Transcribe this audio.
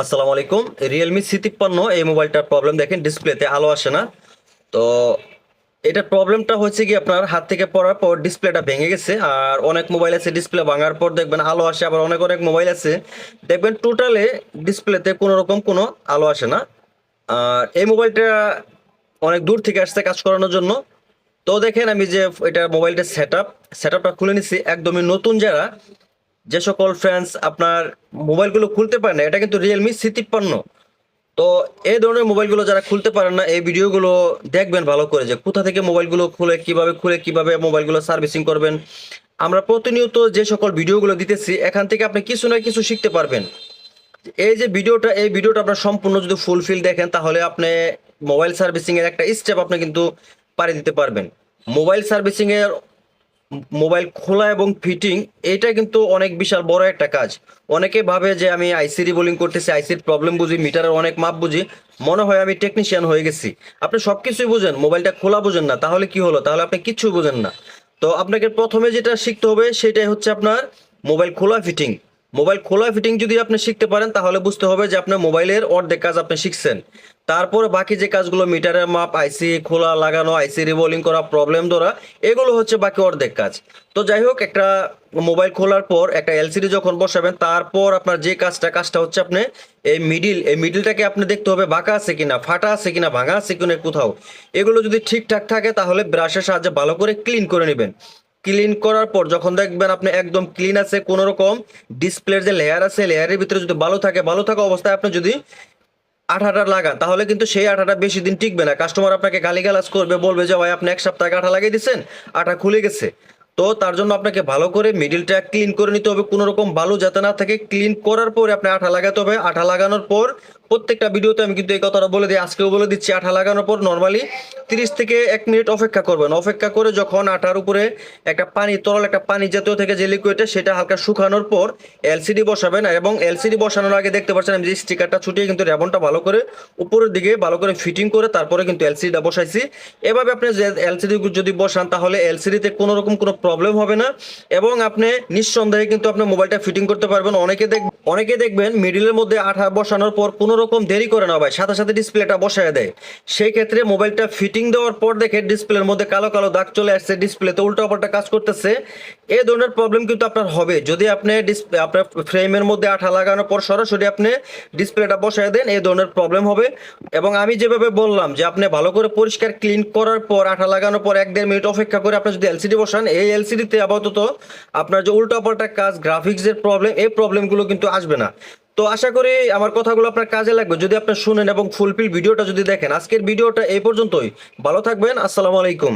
আসসালামু আলাইকুম। Realme C তিপ্পান্ন এই মোবাইলটার প্রবলেম দেখেন ডিসপ্লেতে আলো আসে না। তো এটার প্রবলেমটা হচ্ছে কি, আপনার হাত থেকে পড়ার পর ডিসপ্লেটা ভেঙে গেছে, আর অনেক মোবাইল আছে ডিসপ্লে ভাঙার পর দেখবেন আলো আসে, আবার অনেক অনেক মোবাইল আছে। দেখবেন টোটালে ডিসপ্লেতে কোনো রকম কোনো আলো আসে না। আর এই মোবাইলটা অনেক দূর থেকে আসছে কাজ করানোর জন্য। তো দেখেন আমি যে এটা মোবাইলটা সেট আপ সেট আপটা খুলে নিচ্ছি একদমই নতুন যারা যে সকল ফ্রেন্ডস আপনার মোবাইলগুলো খুলতে পারে না, এটা কিন্তু রিয়েলমি সি তিপ্পান্ন। তো এই ধরনের মোবাইলগুলো যারা খুলতে পারেন না, এই ভিডিওগুলো দেখবেন ভালো করে যে কোথা থেকে মোবাইলগুলো খুলে, কীভাবে খুলে, কীভাবে মোবাইলগুলো সার্ভিসিং করবেন। আমরা প্রতিনিয়ত যে সকল ভিডিওগুলো দিতেছি, এখান থেকে আপনি কিছু না কিছু শিখতে পারবেন। এই যে ভিডিওটা এই ভিডিওটা আপনার সম্পূর্ণ যদি ফুলফিল দেখেন, তাহলে আপনি মোবাইল সার্ভিসিংয়ের একটা স্টেপ আপনি কিন্তু পাড়ি দিতে পারবেন। মোবাইল সার্ভিসিং এর মোবাইল খোলা এবং ফিটিং, এটা কিন্তু অনেক বিশাল বড় একটা কাজ। অনেকে ভাবে যে আমি আইসি রিবোলিং করতেছি, আইসির প্রবলেম বুঝি, মিটারের অনেক মাপ বুঝি। মনে হয় আমি টেকনিশিয়ান হয়ে গেছি। আপনি সব কিছুই বুঝেন, মোবাইলটা খোলা বুঝেন না, তাহলে কি হলো? তাহলে আপনি কিচ্ছু বুঝেন না। তো আপনাকে প্রথমে যেটা শিখতে হবে, সেটাই হচ্ছে আপনার মোবাইল খোলা, ফিটিং। মোবাইল খোলা ফিটিং যদি আপনি শিখতে পারেন, তাহলে বুঝতে হবে যে আপনার মোবাইলের অর্ধেক কাজ আপনি শিখছেন। তারপরে বাকি যে কাজগুলো মিটারের মাপ আইসি খোলা লাগানো আইসি রিবোলিং করা প্রবলেম ধরা, এগুলো হচ্ছে বাকি অর্ধেক কাজ। তো যাই হোক, একটা মোবাইল খোলার পর একটা এলসিডি যখন বসাবেন, তারপর আপনার যে কাজটা কাজটা হচ্ছে আপনি এই মিডিল এই মিডিলটাকে আপনি দেখতে হবে বাঁকা আছে কিনা, ফাটা আছে কিনা, ভাঙা আছে কিনা, কোথাও। এগুলো যদি ঠিকঠাক থাকে, তাহলে ব্রাশের সাহায্যে ভালো করে ক্লিন করে নেবেন। ক্লিন করার পর যখন দেখবেন আপনি একদম ক্লিন আছে কোনো রকম ডিসপ্লের যে লেয়ার আছে লেয়ারের ভিতরে যদি ভালো থাকে, ভালো থাকা অবস্থায় আপনি যদি আঠাটা লাগান, তাহলে কিন্তু সেই আঠাটা বেশি দিন টিকবে না। কাস্টমার আপনাকে গালিগালাজ করবে, বলবে যে, ভাই, আপনি এক সপ্তাহ আঠা লাগিয়ে দিচ্ছেন আঠা খুলে গেছে। তো তার জন্য আপনাকে ভালো করে মিডিলটা ক্লিন করে নিতে হবে। কোনো রকম বালু যাতে না থাকে ক্লিন করার পরে আপনি আঠা লাগাতে হবে। আঠা লাগানোর পর প্রত্যেকটা ভিডিওতে আমি কিন্তু এই কথাটা বলে দিই, আজকেও বলে দিচ্ছি, আঠা লাগানোর পর নর্মালি তিরিশ থেকে এক মিনিট অপেক্ষা করবেন। অপেক্ষা করে যখন আঠার উপরে একটা পানি, তরল একটা পানি জাতীয় থেকে যে লিকুইডটা সেটা হালকা শুকানোর পর এলসিডি বসাবেন এবং এলসিডি বসানোর আগে দেখতে পাচ্ছেন আমি যে স্টিকারটা ছুটিয়ে কিন্তু রেবনটা ভালো করে উপরের দিকে ভালো করে ফিটিং করে তারপরে কিন্তু এলসিডিটা বসাইছি। এভাবে আপনি যে এলসিডি যদি বসান, তাহলে এলসিডিতে কোনো রকম কোনো প্রবলেম হবে না এবং আপনি নিঃসন্দেহে কিন্তু আপনার মোবাইলটা ফিটিং করতে পারবেন। অনেকে দেখ অনেকে দেখবেন মিডিলের মধ্যে আঠা বসানোর পর কোনো রকম দেরি করে না ভাই সাথে সাথে ডিসপ্লেটা বসায় দেয়। সেই ক্ষেত্রে মোবাইলটা ফিটিং দেওয়ার পর দেখে ডিসপ্লের মধ্যে কালো কালো দাগ চলে আসছে ডিসপ্লেতে উল্টা পাল্টা কাজ করতেছে। এই ধরনের প্রবলেম কিন্তু আপনার হবে। যদি আপনি ডিসপ্লে আপনার ফ্রেমের মধ্যে আঠা লাগানোর পর সরাসরি আপনি ডিসপ্লেটা বসায় দেন এই ধরনের প্রবলেম হবে। এবং আমি যেভাবে বললাম যে আপনি ভালো করে পরিষ্কার ক্লিন করার পর, আঠা লাগানোর পর এক দেড় মিনিট অপেক্ষা করে আপনি যদি এলসিডি বসান, এই এলসিডিতে আপাতত আপনার যে উল্টা পাল্টা কাজ গ্রাফিক্সের প্রবলেম এই প্রবলেমগুলো কিন্তু আসবে না। তো আশা করি আমার কথাগুলো আপনার কাজে লাগবে। যদি আপনি শুনেন এবং ফুলফিল ভিডিওটা যদি দেখেন, আজকের ভিডিওটা এই পর্যন্তই। ভালো থাকবেন, আসসালামু আলাইকুম।